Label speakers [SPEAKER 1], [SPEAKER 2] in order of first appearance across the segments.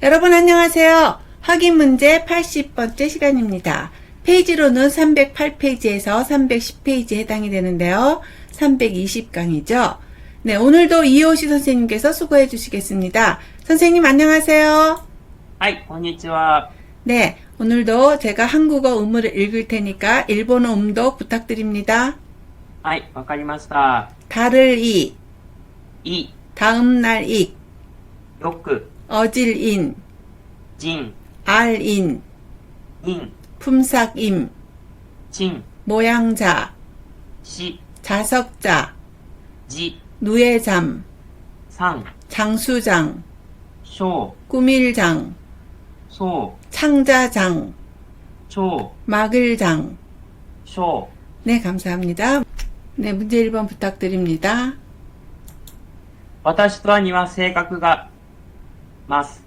[SPEAKER 1] 여러분 안녕하세요. 확인 문제 80번째 시간입니다. 페이지로는 308페이지에서 310페이지에 해당이 되는데요. 320강이죠. 네, 오늘도 이호시 선생님께서 수고해 주시겠습니다. 선생님 안녕하세요.
[SPEAKER 2] 아이, 안녕하세요.
[SPEAKER 1] 네, 오늘도 제가 한국어 음을 읽을 테니까 일본어 음도 부탁드립니다.
[SPEAKER 2] 아이, 와카리마스다.
[SPEAKER 1] 달을 이,
[SPEAKER 2] 이,
[SPEAKER 1] 다음 날 이.
[SPEAKER 2] 요크. 그.
[SPEAKER 1] 어질 인,
[SPEAKER 2] じん、
[SPEAKER 1] 알 인,
[SPEAKER 2] いん、
[SPEAKER 1] 품삭 임,
[SPEAKER 2] ちん、
[SPEAKER 1] 모양자,
[SPEAKER 2] し、
[SPEAKER 1] 자석자,
[SPEAKER 2] じ、
[SPEAKER 1] 누에잠,
[SPEAKER 2] さん、
[SPEAKER 1] 장수장,
[SPEAKER 2] しょ
[SPEAKER 1] 꾸밀장,
[SPEAKER 2] う、そう、
[SPEAKER 1] 창자장,
[SPEAKER 2] ちょ
[SPEAKER 1] 마글장.
[SPEAKER 2] う、しょ
[SPEAKER 1] 네, 감사합니다. 네, 문제 1번 부탁드립니다.
[SPEAKER 2] う。私と兄は性格が、 ます。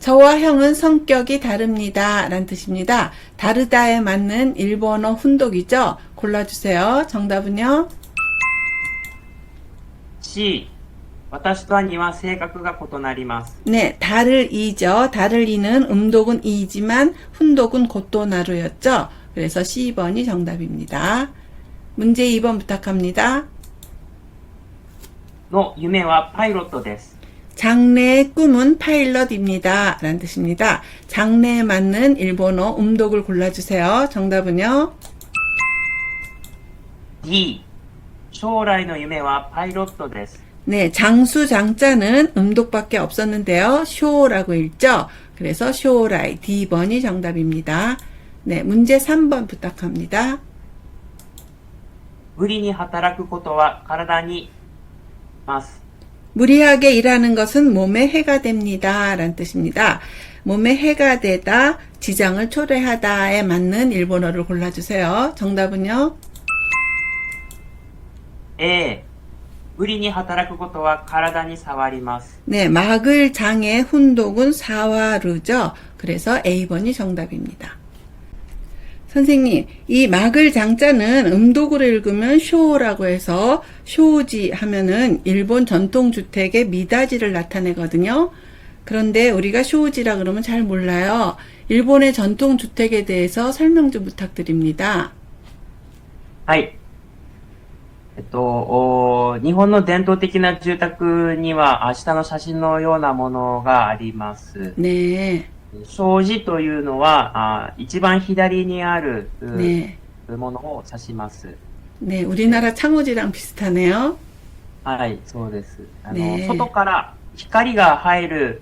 [SPEAKER 1] 저와 형은 성격이 다릅니다. 라는 뜻입니다. 다르다에 맞는 일본어 훈독이죠? 골라주세요. 정답은요?
[SPEAKER 2] し、私と兄は性格が異なります。
[SPEAKER 1] 네, 달을 이죠. 달을 이는 음독은 이지만 훈독은 곧도나루였죠. 그래서 C번이 정답입니다. 문제 2번 부탁합니다.
[SPEAKER 2] の夢はパイロットです。
[SPEAKER 1] 장래의 꿈은 파일럿입니다. 라는 뜻입니다. 장래에 맞는 일본어 음독을 골라주세요. 정답은요?
[SPEAKER 2] D、将来の夢はパイロットです。
[SPEAKER 1] 네, 장수 장자는 음독밖에 없었는데요. 쇼라고 읽죠. 그래서 쇼라이 D번이 정답입니다. 네, 문제 3번 부탁합니다.
[SPEAKER 2] 無理に働くことは体に、ます。
[SPEAKER 1] 무리하게 일하는 것은 몸에 해가 됩니다. 라는 뜻입니다. 몸에 해가 되다, 지장을 초래하다에 맞는 일본어를 골라주세요. 정답은요?
[SPEAKER 2] A、無理に働くことは体に触ります。
[SPEAKER 1] 네, 막을 장의 훈독은 사와루죠. 그래서 A번이 정답입니다. 선생님, 이 막을 장자는 음독으로 읽으면 쇼라고 해서 쇼지 하면은 일본 전통주택의 미다지를 나타내거든요. 그런데 우리가 쇼지라 그러면 잘 몰라요. 일본의 전통주택에 대해서 설명 좀 부탁드립니다.
[SPEAKER 2] はい。えっと、お日本の伝統的な住宅には、明日の写真のようなものがあります。
[SPEAKER 1] 네,
[SPEAKER 2] 障子というのはあ一番左にある、ものを指します。
[SPEAKER 1] ね、우리나라창호지랑비슷하네요
[SPEAKER 2] はい、そうです。あの、外から光が入る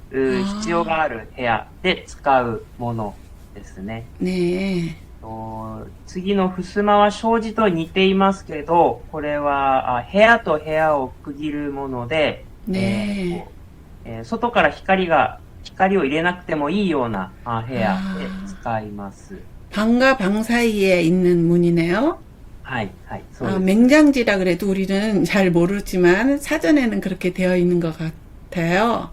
[SPEAKER 2] 必要がある部屋で使うものですね。ね次の襖は障子と似ていますけど、これはあ部屋と部屋を区切るもので、
[SPEAKER 1] ねえ、
[SPEAKER 2] えー、外から光が光を入れなくてもいいようなあ部屋で使います。
[SPEAKER 1] 방과 방 사이에 있는 문이네요.
[SPEAKER 2] はい、はい、そう
[SPEAKER 1] 아,
[SPEAKER 2] です。
[SPEAKER 1] 맹장지라 그래도 우리는 잘 모르지만 사전에는 그렇게 되어 있는 것 같아요.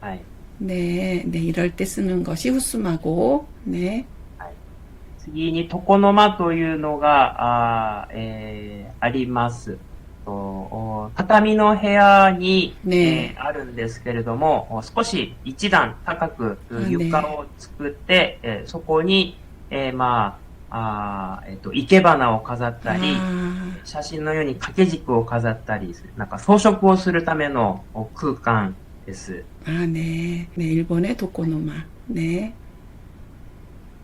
[SPEAKER 2] はい。
[SPEAKER 1] 네, 네, 이럴 때 쓰는 것이 후스마고, 네,
[SPEAKER 2] 次に床の間というのが、あ,、えーあります。 とお畳の部屋に、
[SPEAKER 1] ね
[SPEAKER 2] えーあるんですけれども、お少し一段高く
[SPEAKER 1] あね
[SPEAKER 2] 床を作って、えーそこに、えーまあ、あーえっ、と、生け花を飾ったり、
[SPEAKER 1] 아,
[SPEAKER 2] 写真のように掛け軸を飾ったりする、なんか装飾をするためのお空間です。
[SPEAKER 1] 아, 네, 네, 일본의 도코노마, 네,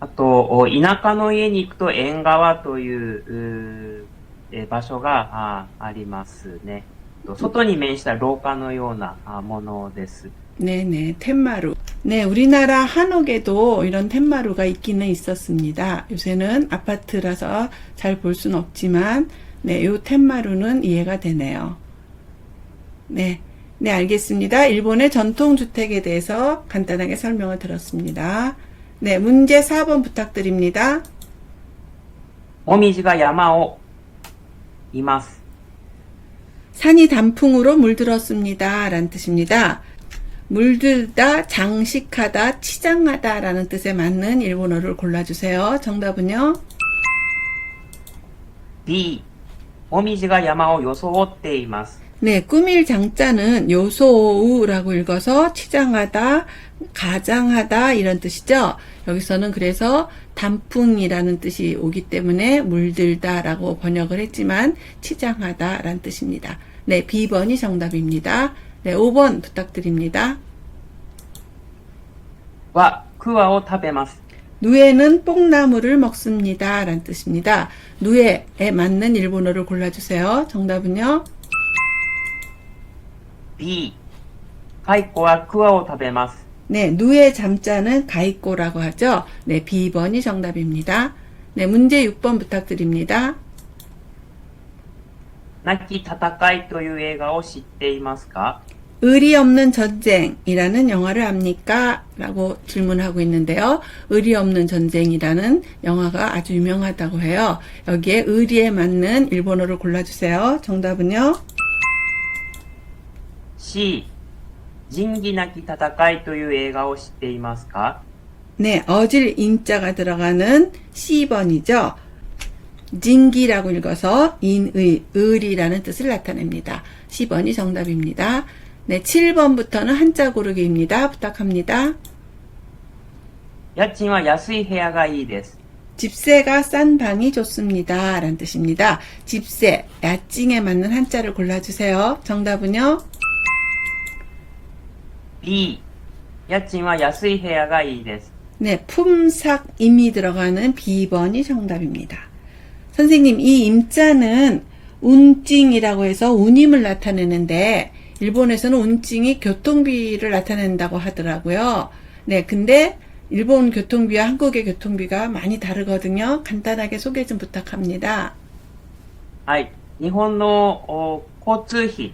[SPEAKER 2] あと、お田舎の家に行くと縁側といううー えー場所があありますね。と外に面した廊下のようなあものです。
[SPEAKER 1] 네, 네, 텐마루. 네, 우리나라 한옥에도 이런 텐마루가 있기는 있었습니다. 요새는 아파트라서 잘 볼 수는 없지만, 네, 요 텐마루는 이해가 되네요. 네, 네, 알겠습니다. 일본의 전통주택에 대해서 간단하게 설명을 들었습니다. 네, 문제 4번 부탁드립니다.
[SPEAKER 2] もみじが山を 이마스.
[SPEAKER 1] 산이 단풍으로 물들었습니다. 라는 뜻입니다. 물들다, 장식하다, 치장하다 라는 뜻에 맞는 일본어를 골라주세요. 정답은요?
[SPEAKER 2] B. 오미지가 야마오 요소오떼이마스.
[SPEAKER 1] 네, 꾸밀 장자는 요소우라고 읽어서 치장하다, 가장하다 이런 뜻이죠. 여기서는 그래서 단풍이라는 뜻이 오기 때문에 물들다라고 번역을 했지만 치장하다라는 뜻입니다. 네, B번이 정답입니다. 네, 5번 부탁드립니다.
[SPEAKER 2] 와, 그와오 타베마스.
[SPEAKER 1] 누에는 뽕나무를 먹습니다. 라는 뜻입니다. 누에에 맞는 일본어를 골라주세요. 정답은요?
[SPEAKER 2] B. 카이코와 그와오 타베마스.
[SPEAKER 1] 네, 누의 잠자는 가이꼬라고 하죠. 네, B번이 정답입니다. 네, 문제 6번 부탁드립니다.
[SPEAKER 2] 亡き戦いという映画を知っていますか
[SPEAKER 1] 의리 없는 전쟁이라는 영화를 압니까? 라고 질문하고 있는데요. 의리 없는 전쟁이라는 영화가 아주 유명하다고 해요. 여기에 의리에 맞는 일본어를 골라주세요. 정답은요?
[SPEAKER 2] C、 仁義なき戦いという映画を知っていますか
[SPEAKER 1] 네, 어질 인자가 들어가는 C번이죠. 진기라고 읽어서 인의, 의리라는 뜻을 나타냅니다. C번이 정답입니다. 네, 7번부터는 한자 고르기입니다. 부탁합니다.
[SPEAKER 2] 家賃は安い部屋がいいです。
[SPEAKER 1] 집세가 싼 방이 좋습니다. 라는 뜻입니다. 집세, 야칭에 맞는 한자를 골라주세요. 정답은요?
[SPEAKER 2] 비 야치와 야스이 헤야가 이데스.
[SPEAKER 1] 네, 품삭임이 들어가는 B번이 정답입니다. 선생님, 이 임자는 운징이라고 해서 운임을 나타내는데 일본에서는 운징이 교통비를 나타낸다고 하더라고요. 네, 근데 일본 교통비와 한국의 교통비가 많이 다르거든요. 간단하게 소개 좀 부탁합니다. 아이, 일본의 어, 교통비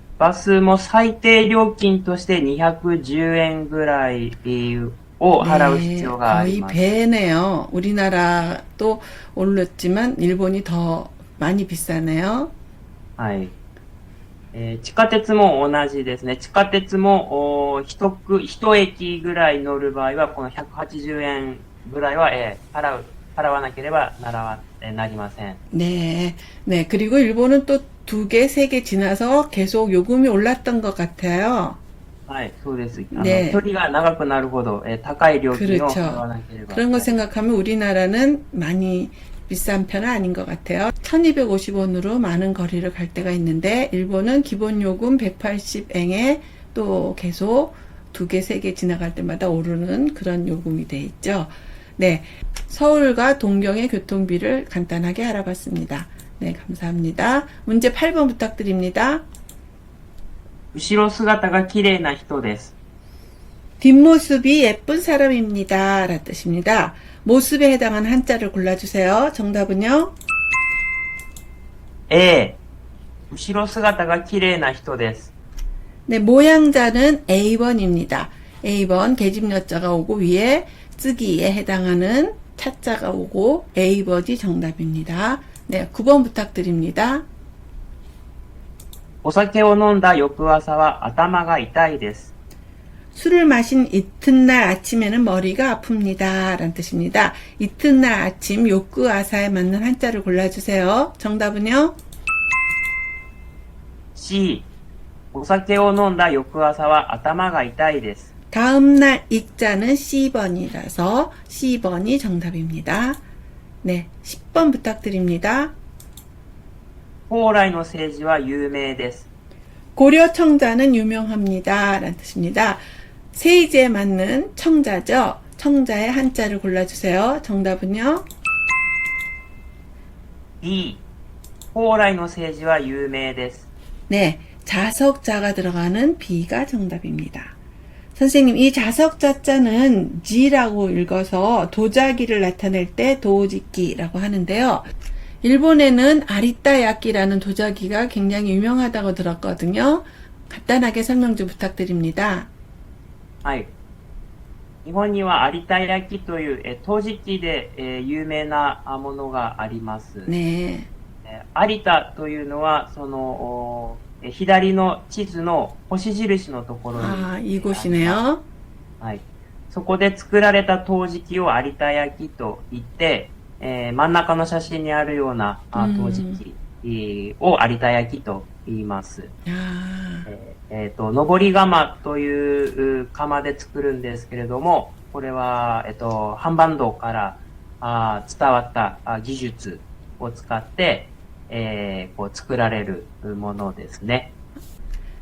[SPEAKER 2] バスも最低料金として210円ぐらいえーを払う必要があり
[SPEAKER 1] 거의
[SPEAKER 2] ます。
[SPEAKER 1] 배네요. 우리나라도 오르지만 일본이 더 많이 비싸네요.
[SPEAKER 2] はい。えー地下鉄も同じですね。地下鉄も、お一区、一駅ぐらい乗る場合は、この180円ぐらいは、えー払う、払わなければならわ、えーなりません。
[SPEAKER 1] 네. 네. 그리고 일본은 또 두 개, 세 개 지나서 계속 요금이 올랐던 것 같아요.
[SPEAKER 2] はい、そうです。あの、
[SPEAKER 1] ね
[SPEAKER 2] 距離が長くなるほど、えー高い料金を
[SPEAKER 1] 그렇죠
[SPEAKER 2] 払わなければ。
[SPEAKER 1] 그런 거 생각하면 우리나라는 많이 비싼 편은 아닌 것 같아요. 1250원으로 많은 거리를 갈 때가 있는데, 일본은 기본 요금 180엔에 또 계속 두 개, 세 개 지나갈 때마다 오르는 그런 요금이 돼 있죠. 네. 서울과 동경의 교통비를 간단하게 알아봤습니다. 네, 감사합니다. 문제 8번 부탁드립니다.
[SPEAKER 2] 後ろ姿が綺麗な人です。
[SPEAKER 1] 뒷모습이 예쁜 사람입니다. 라는 뜻입니다. 모습에 해당하는 한자를 골라주세요. 정답은요?
[SPEAKER 2] A、後ろ姿が綺麗な人です。
[SPEAKER 1] 네, 모양자는 A번입니다. A번 계집여자가 오고 위에 쓰기에 해당하는 차자가 오고 A번이 정답입니다. 네, 9번 부탁드립니다.
[SPEAKER 2] お酒を飲んだ翌朝は頭が痛いです。
[SPEAKER 1] 술을 마신 이튿날 아침에는 머리가 아픕니다. 라는 뜻입니다. 이튿날 아침 욕구 아사에 맞는 한자를 골라주세요. 정답은요?
[SPEAKER 2] C、お酒を飲んだ翌朝は頭が痛いです。
[SPEAKER 1] 다음날 익자는 C번이라서 C번이 정답입니다. 네, 10번 부탁드립니다.
[SPEAKER 2] 호라이 노세지와 유명데스.
[SPEAKER 1] 고려 청자는 유명합니다. 라는 뜻입니다. 세이지에 맞는 청자죠. 청자의 한자를 골라주세요. 정답은요?
[SPEAKER 2] 2. 호라이 노세지와 유명데스.
[SPEAKER 1] 네, 자석자가 들어가는 B가 정답입니다. 선생님, 이 자석자자는 지라고 읽어서 도자기를 나타낼 때 도지기라고 하는데요. 일본에는 아리따야끼라는 도자기가 굉장히 유명하다고 들었거든요. 간단하게 설명 좀 부탁드립니다.
[SPEAKER 2] はい。日本には有田焼という、えー陶磁器で、えー有名なあものがあります。
[SPEAKER 1] 네.
[SPEAKER 2] えー有田というのは、その、おえー 左の地図の星印のところに。
[SPEAKER 1] ああいい腰ね。
[SPEAKER 2] よはい。そこで作られた陶磁器を有田焼と言って、えー、真ん中の写真にあるようなあ陶磁器、を有田焼と言います。えっ、ー、えー、と、上り釜という釜で作るんですけれども、これは、えっ、ー、と、半板道からあ伝わった技術を使って、えーこう作られるものですね。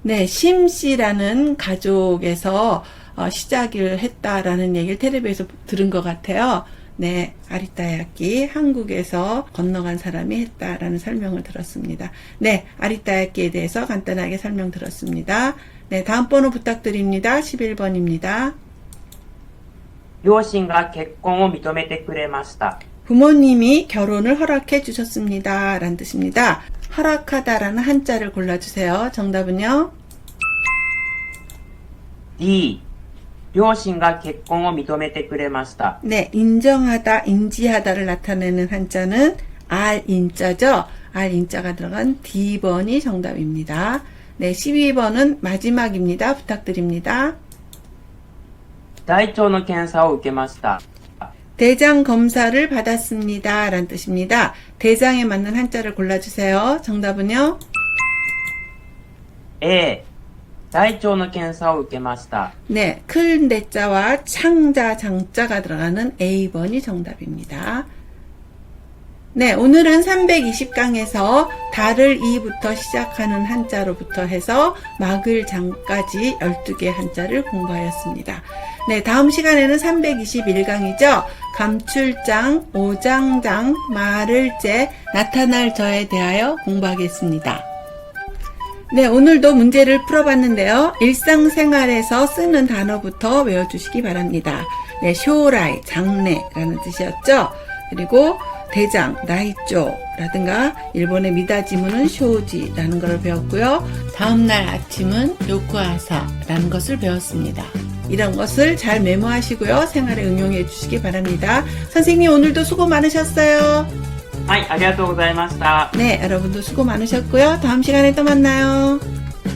[SPEAKER 1] 네, 심 씨라는 가족에서 어, 시작을 했다라는 얘기를 텔레비에서 들은 것 같아요. 네, 아리따야끼 한국에서 건너간 사람이 했다라는 설명을 들었습니다. 네, 아리따야끼에 대해서 간단하게 설명 들었습니다. 네, 다음 번호 부탁드립니다. 11번입니다.
[SPEAKER 2] 両親が結婚を認めてくれました。
[SPEAKER 1] 부모님이 결혼을 허락해 주셨습니다. 라는 뜻입니다. 허락하다라는 한자를 골라주세요. 정답은요?
[SPEAKER 2] D、両親が結婚を認めてくれました。
[SPEAKER 1] 네, 인정하다, 인지하다를 나타내는 한자는 알인자죠. 알인자가 들어간 D번이 정답입니다. 네, 12번은 마지막입니다. 부탁드립니다.
[SPEAKER 2] 大腸の検査を受けました。
[SPEAKER 1] 대장 검사를 받았습니다. 라는 뜻입니다. 대장에 맞는 한자를 골라주세요. 정답은요?
[SPEAKER 2] A、大腸の検査を受けました。
[SPEAKER 1] 네, 큰 대자와 창자, 장자가 들어가는 A번이 정답입니다. 네, 오늘은 320강에서 달을 이부터 시작하는 한자로부터 해서 막을 장까지 12개 한자를 공부하였습니다. 네, 다음 시간에는 321강이죠. 감출장, 오장장, 말을제, 나타날 저에 대하여 공부하겠습니다. 네, 오늘도 문제를 풀어봤는데요. 일상생활에서 쓰는 단어부터 외워주시기 바랍니다. 네, 쇼라이, 장래라는 뜻이었죠. 그리고 대장, 나이쪼라든가 일본의 미다지문은 쇼지라는 것을 배웠고요. 다음날 아침은 요쿠아사라는 것을 배웠습니다. 이런 것을 잘 메모하시고요. 생활에 응용해 주시기 바랍니다. 선생님 오늘도 수고 많으셨어요.
[SPEAKER 2] はい、ありがとうございました。
[SPEAKER 1] 네, 여러분도 수고 많으셨고요. 다음 시간에 또 만나요.